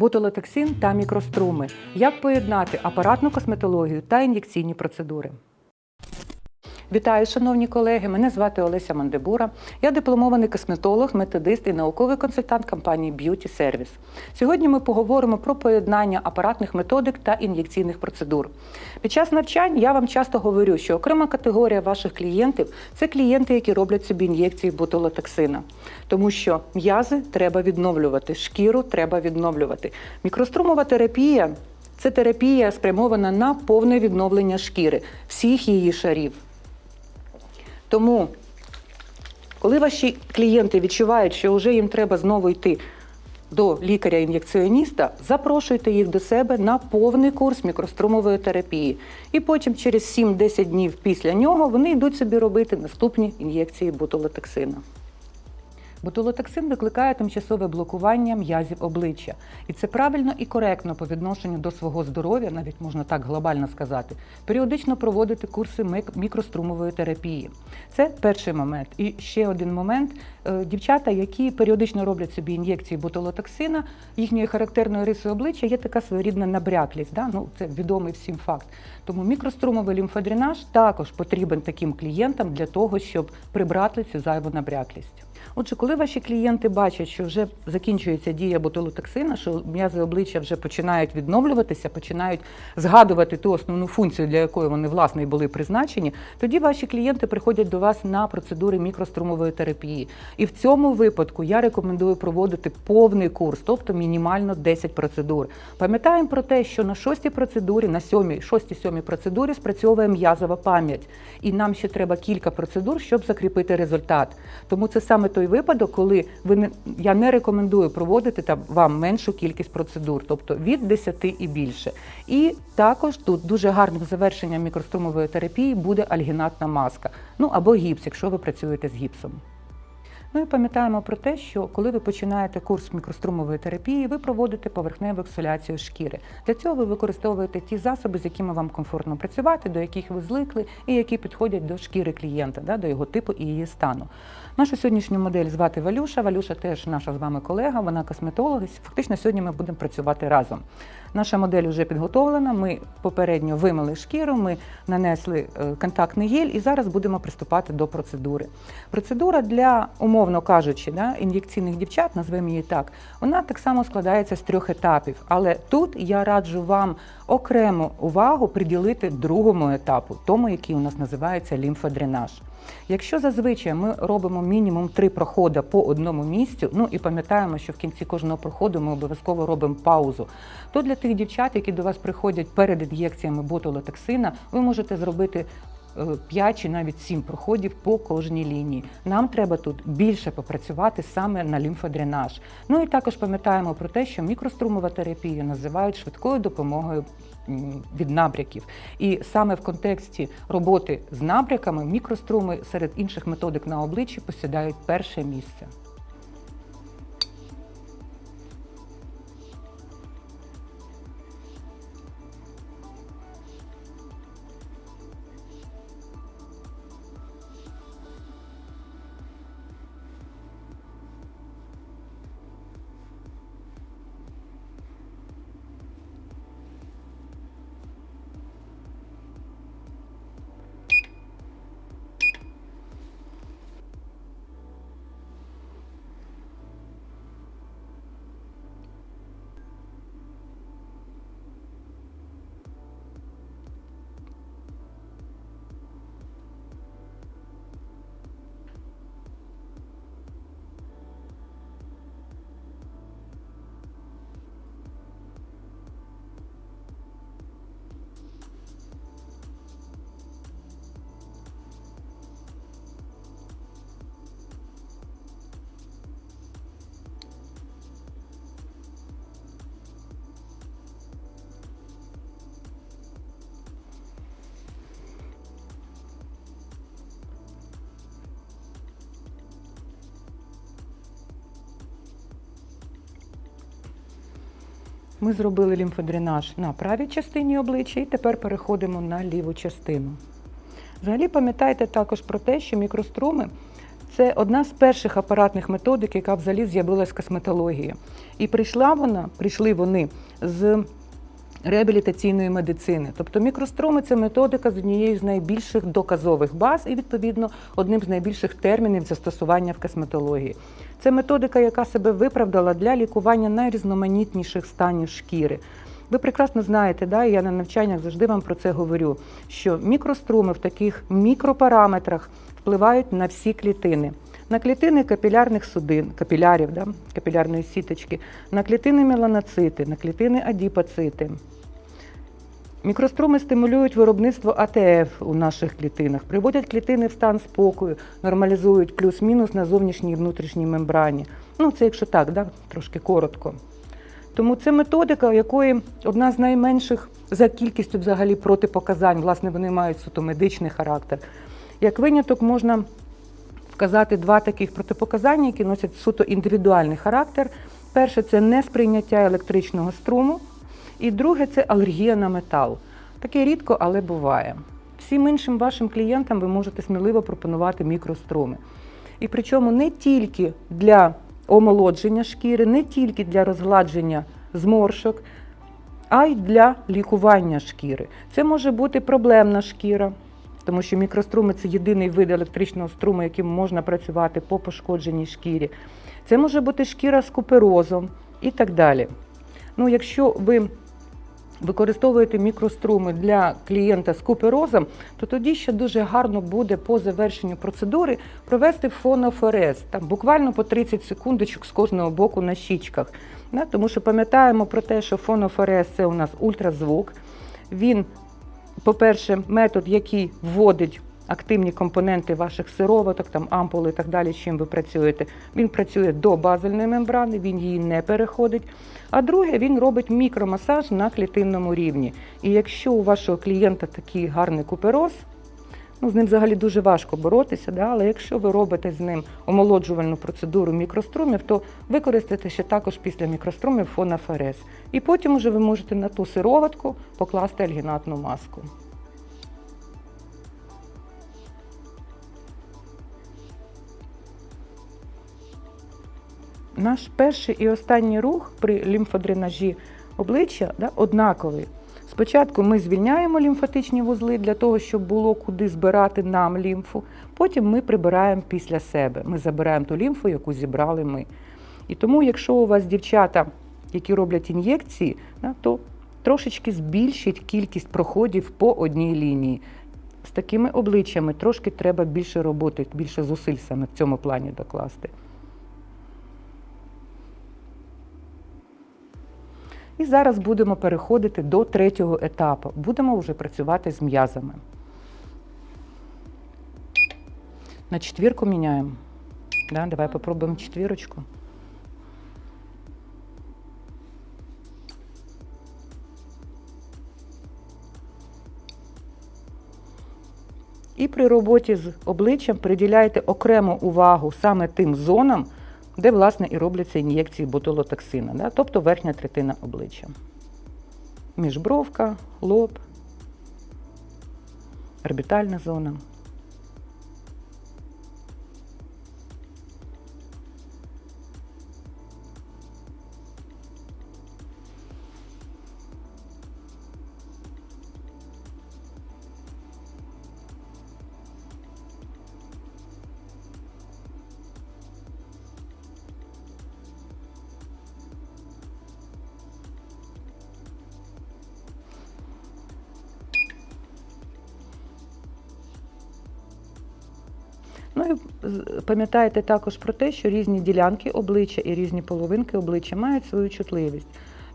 ботулотоксин та мікроструми. Як поєднати апаратну косметологію та ін'єкційні процедури? Вітаю, шановні колеги! Мене звати Олеся Мандебура. Я дипломований косметолог, методист і науковий консультант компанії Beauty Service. Сьогодні ми поговоримо про поєднання апаратних методик та ін'єкційних процедур. Під час навчань я вам часто говорю, що окрема категорія ваших клієнтів це клієнти, які роблять собі ін'єкції ботулотоксина. Тому що м'язи треба відновлювати, шкіру треба відновлювати. Мікрострумова терапія це терапія спрямована на повне відновлення шкіри, всіх її шарів. Тому, коли ваші клієнти відчувають, що вже їм треба знову йти до лікаря-ін'єкціоніста, запрошуйте їх до себе на повний курс мікрострумової терапії. І потім, через 7-10 днів після нього, вони йдуть собі робити наступні ін'єкції ботулотоксина. Ботулотоксин викликає тимчасове блокування м'язів обличчя. І це правильно і коректно по відношенню до свого здоров'я, навіть можна так глобально сказати, періодично проводити курси мікрострумової терапії. Це перший момент. І ще один момент. Е, Дівчата, які періодично роблять собі ін'єкції ботулотоксина, їхньою характерною рисою обличчя є така своєрідна набряклість. Да? Ну, це відомий всім факт. Тому мікрострумовий лімфодренаж також потрібен таким клієнтам для того, щоб прибрати цю зайву набряклість. Отже, коли ваші клієнти бачать, що вже закінчується дія ботулотоксина, що м'язи обличчя вже починають відновлюватися, починають згадувати ту основну функцію, для якої вони власне і були призначені, тоді ваші клієнти приходять до вас на процедури мікрострумової терапії. І в цьому випадку я рекомендую проводити повний курс, тобто мінімально 10 процедур. Пам'ятаємо про те, що на шостій процедурі, на сьомій, шостій сьомій процедурі спрацьовує м'язова пам'ять. І нам ще треба кілька процедур, щоб закріпити результат. Тому це саме той випадок, коли ви не я не рекомендую проводити там вам меншу кількість процедур, тобто від 10 і більше. І також тут дуже гарним завершенням мікрострумової терапії буде альгінатна маска, ну або гіпс, якщо ви працюєте з гіпсом. І пам'ятаємо про те, що коли ви починаєте курс мікрострумової терапії, ви проводите поверхневу ексоляцію шкіри. Для цього ви використовуєте ті засоби, з якими вам комфортно працювати, до яких ви звикли, і які підходять до шкіри клієнта, да, до його типу і її стану. Нашу сьогоднішню модель звати Валюша. Валюша теж наша з вами колега, вона косметолог. Фактично сьогодні ми будемо працювати разом. Наша модель вже підготовлена. Ми попередньо вимили шкіру, ми нанесли е, контактний гель і зараз будемо приступати до процедури. Процедура для, умовно кажучи, да, ін'єкційних дівчат, назвемо її так, вона так само складається з трьох етапів. Але тут я раджу вам окрему увагу приділити другому етапу, тому який у нас називається лімфодренаж. Якщо зазвичай ми робимо мінімум три проходи по одному місцю, ну і пам'ятаємо, що в кінці кожного проходу ми обов'язково робимо паузу, то для тих дівчат, які до вас приходять перед ін'єкціями ботулотоксина, ви можете зробити 5 чи навіть 7 проходів по кожній лінії. Нам треба тут більше попрацювати саме на лімфодренаж. Ну і також пам'ятаємо про те, що мікрострумова терапія називають швидкою допомогою від набряків. І саме в контексті роботи з набряками мікроструми серед інших методик на обличчі посідають перше місце. Ми зробили лімфодренаж на правій частині обличчя і тепер переходимо на ліву частину. Взагалі пам'ятайте також про те, що мікроструми це одна з перших апаратних методик, яка взагалі з'явилась в косметології. І прийшла вона, прийшли вони з реабілітаційної медицини. Тобто мікростроми це методика з однією з найбільших доказових баз і, відповідно, одним з найбільших термінів застосування в косметології. Це методика, яка себе виправдала для лікування найрізноманітніших станів шкіри. Ви прекрасно знаєте, да, і я на навчаннях завжди вам про це говорю, що мікроструми в таких мікропараметрах впливають на всі клітини. На клітини капілярних судин, капілярів, да, капілярної сіточки, на клітини меланоцити, на клітини адіпоцити. Мікроструми стимулюють виробництво АТФ у наших клітинах, приводять клітини в стан спокою, нормалізують плюс-мінус на зовнішній і внутрішній мембрані. Ну, це якщо так, да, трошки коротко. Тому це методика, якої одна з найменших за кількістю взагалі протипоказань. Власне, вони мають суто медичний характер. Як виняток можна вказати два таких протипоказання, які носять суто індивідуальний характер. Перше це несприйняття електричного струму, і друге це алергія на метал. Таке рідко, але буває. Всім іншим вашим клієнтам ви можете сміливо пропонувати мікроструми. І причому не тільки для омолодження шкіри, не тільки для розгладження зморшок, а й для лікування шкіри. Це може бути проблемна шкіра, тому що мікроструми це єдиний вид електричного струму, яким можна працювати по пошкодженій шкірі. Це може бути шкіра з куперозом і так далі. Ну, якщо ви використовуєте мікроструми для клієнта з куперозом, то тоді ще дуже гарно буде по завершенню процедури провести фонофорез, там буквально по 30 секундочок з кожного боку на щічках. Да? Тому що пам'ятаємо про те, що фонофорез це у нас ультразвук. Він, по-перше, метод, який вводить активні компоненти ваших сироваток, там ампули і так далі, чим ви працюєте. Він працює до базальної мембрани, він її не переходить. А друге, він робить мікромасаж на клітинному рівні. І якщо у вашого клієнта такий гарний купероз, ну з ним взагалі дуже важко боротися, да? але якщо ви робите з ним омолоджувальну процедуру мікрострумів, то використайте ще також після мікрострумів фонаферез. І потім уже ви можете на ту сироватку покласти альгінатну маску. Наш перший і останній рух при лімфодренажі обличчя да, однаковий. Спочатку ми звільняємо лімфатичні вузли для того, щоб було куди збирати нам лімфу. Потім ми прибираємо після себе. Ми забираємо ту лімфу, яку зібрали ми. І тому, якщо у вас дівчата, які роблять ін'єкції, да, то трошечки збільшіть кількість проходів по одній лінії. З такими обличчями трошки треба більше роботи, більше зусиль саме в цьому плані докласти. І зараз будемо переходити до третього етапу. Будемо вже працювати з м'язами. На четвірку міняємо. Да, давай попробуємо четвірочку. І при роботі з обличчям приділяйте окрему увагу саме тим зонам, де, власне, і робляться ін'єкції ботулотоксина, да? тобто верхня третина обличчя. Міжбровка, лоб, орбітальна зона. Ну і пам'ятайте також про те, що різні ділянки обличчя і різні половинки обличчя мають свою чутливість.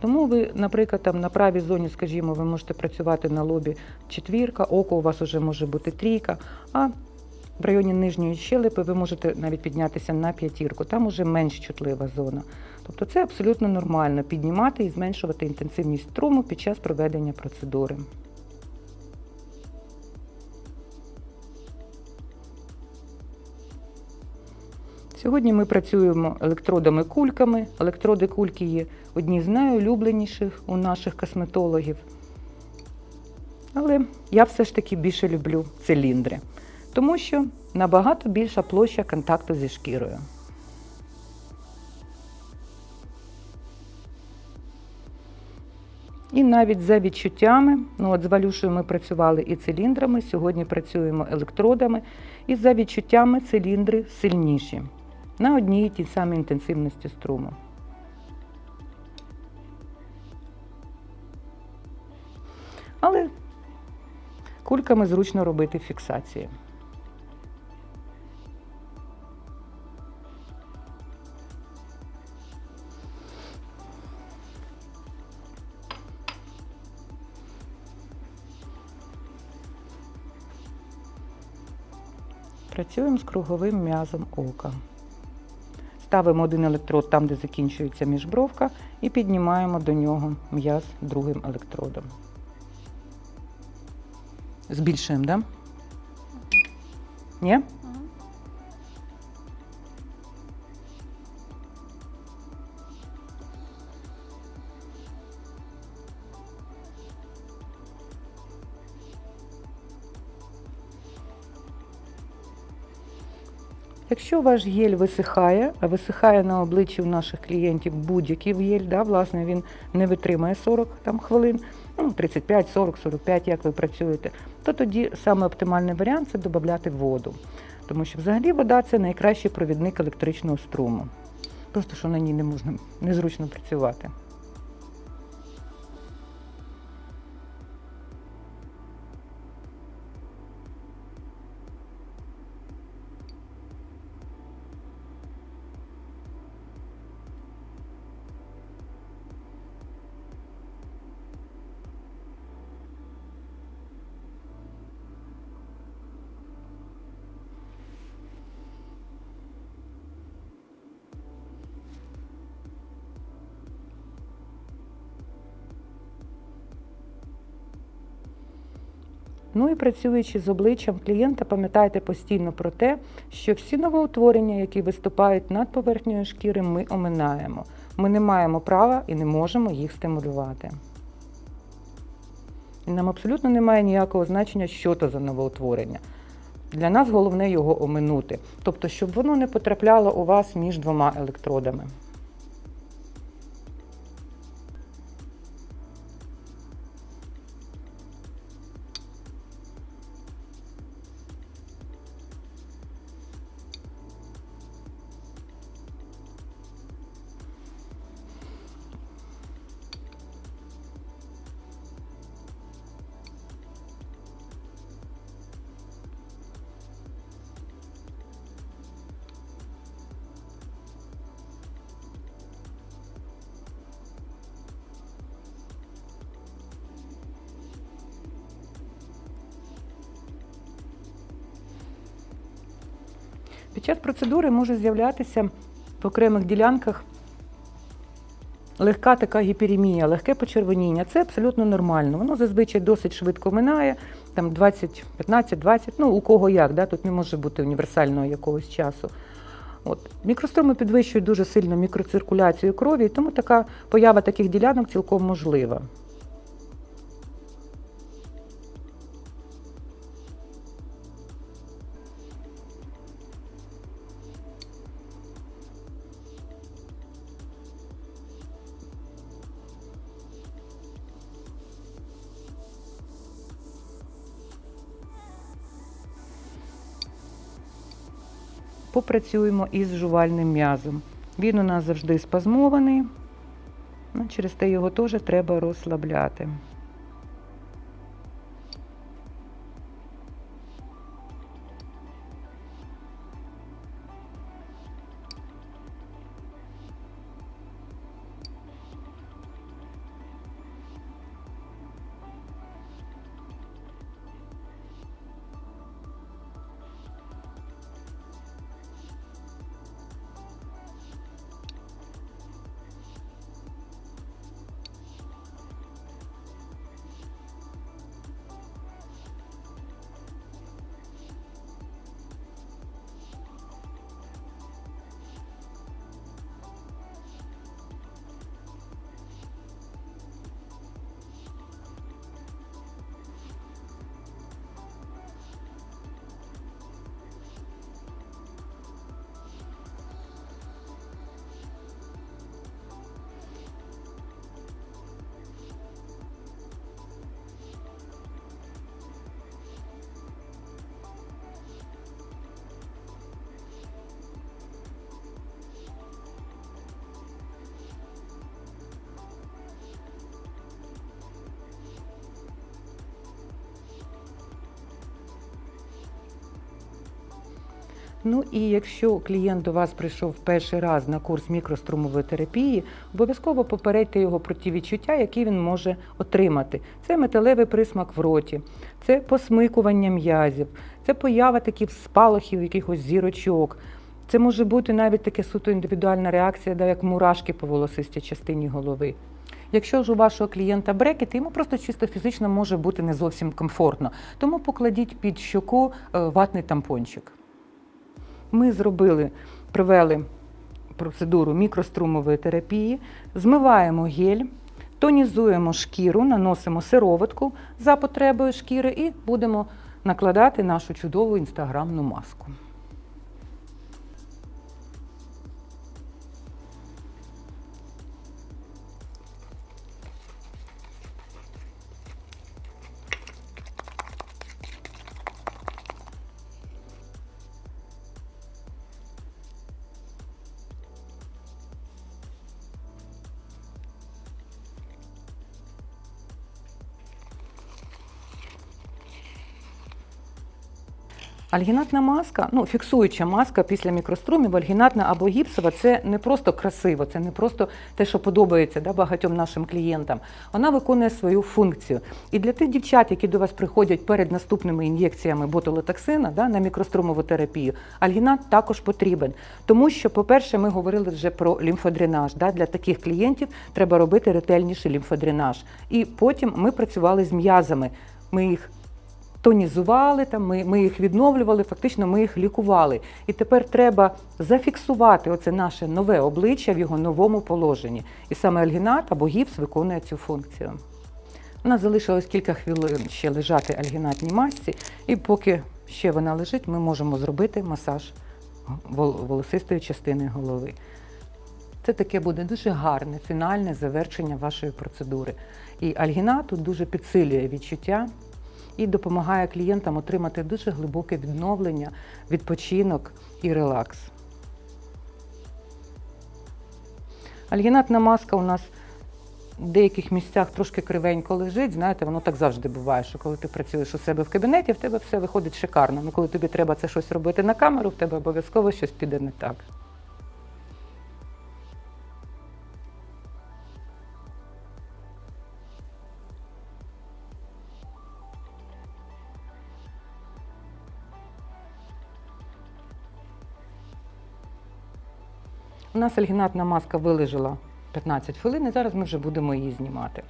Тому ви, наприклад, там на правій зоні, скажімо, ви можете працювати на лобі четвірка, око у вас вже може бути трійка, а в районі нижньої щелепи ви можете навіть піднятися на п'ятірку, там уже менш чутлива зона. Тобто це абсолютно нормально піднімати і зменшувати інтенсивність струму під час проведення процедури. Сьогодні ми працюємо електродами кульками. Електроди кульки є одні з найулюбленіших у наших косметологів. Але я все ж таки більше люблю циліндри, тому що набагато більша площа контакту зі шкірою. І навіть за відчуттями, ну от з валюшею ми працювали і циліндрами, сьогодні працюємо електродами, і за відчуттями циліндри сильніші на одній і тій самій інтенсивності струму. Але кульками зручно робити фіксації. Працюємо з круговим м'язом ока. Ставимо один електрод там, де закінчується міжбровка, і піднімаємо до нього м'яз другим електродом. Збільшуємо, так? Да? Ні? Якщо ваш гель висихає, а висихає на обличчі у наших клієнтів будь-який гель, да, власне, він не витримає 40 там, хвилин, ну, 35, 40, 45, як ви працюєте, то тоді саме оптимальний варіант це додати воду. Тому що взагалі вода це найкращий провідник електричного струму. Просто що на ній не можна незручно працювати. Ну і працюючи з обличчям клієнта, пам'ятайте постійно про те, що всі новоутворення, які виступають над поверхнею шкіри, ми оминаємо. Ми не маємо права і не можемо їх стимулювати. І нам абсолютно немає ніякого значення, що то за новоутворення. Для нас головне його оминути, тобто, щоб воно не потрапляло у вас між двома електродами. Під час процедури може з'являтися в окремих ділянках легка така гіперемія, легке почервоніння. Це абсолютно нормально. Воно зазвичай досить швидко минає, там 20, 15-20, ну у кого як, да? тут не може бути універсального якогось часу. От. Мікростроми підвищують дуже сильно мікроциркуляцію крові, тому така поява таких ділянок цілком можлива. Попрацюємо із жувальним м'язом. Він у нас завжди спазмований, ну, через те його теж треба розслабляти. Ну і якщо клієнт до вас прийшов перший раз на курс мікрострумової терапії, обов'язково попередьте його про ті відчуття, які він може отримати. Це металевий присмак в роті, це посмикування м'язів, це поява таких спалахів, якихось зірочок. Це може бути навіть таке суто індивідуальна реакція, да, як мурашки по волосистій частині голови. Якщо ж у вашого клієнта брекет, йому просто чисто фізично може бути не зовсім комфортно. Тому покладіть під щоку е, ватний тампончик. Ми зробили, провели процедуру мікрострумової терапії, змиваємо гель, тонізуємо шкіру, наносимо сироватку за потребою шкіри і будемо накладати нашу чудову інстаграмну маску. Альгінатна маска, ну фіксуюча маска після мікрострумів, альгінатна або гіпсова це не просто красиво, це не просто те, що подобається да, багатьом нашим клієнтам. Вона виконує свою функцію. І для тих дівчат, які до вас приходять перед наступними ін'єкціями ботулотоксина да, на мікрострумову терапію, альгінат також потрібен. Тому що, по-перше, ми говорили вже про лімфодренаж. Да, для таких клієнтів треба робити ретельніший лімфодренаж. І потім ми працювали з м'язами. Ми їх тонізували, там, ми, ми їх відновлювали, фактично ми їх лікували. І тепер треба зафіксувати оце наше нове обличчя в його новому положенні. І саме альгінат або гіпс виконує цю функцію. У нас залишилось кілька хвилин ще лежати альгінатній масці, і поки ще вона лежить, ми можемо зробити масаж волосистої частини голови. Це таке буде дуже гарне фінальне завершення вашої процедури. І альгінат дуже підсилює відчуття і допомагає клієнтам отримати дуже глибоке відновлення, відпочинок і релакс. Альгінатна маска у нас в деяких місцях трошки кривенько лежить. Знаєте, воно так завжди буває, що коли ти працюєш у себе в кабінеті, в тебе все виходить шикарно. Ну коли тобі треба це щось робити на камеру, в тебе обов'язково щось піде не так. Нас альгінатна маска вилежала 15 хвилин, і зараз ми вже будемо її знімати.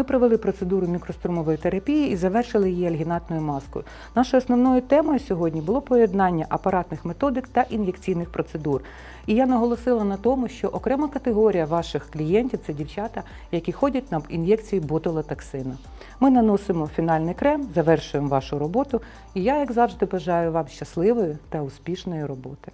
Ми провели процедуру мікрострумової терапії і завершили її альгінатною маскою. Нашою основною темою сьогодні було поєднання апаратних методик та ін'єкційних процедур. І я наголосила на тому, що окрема категорія ваших клієнтів це дівчата, які ходять на ін'єкції ботулотоксину. Ми наносимо фінальний крем, завершуємо вашу роботу. І я, як завжди, бажаю вам щасливої та успішної роботи.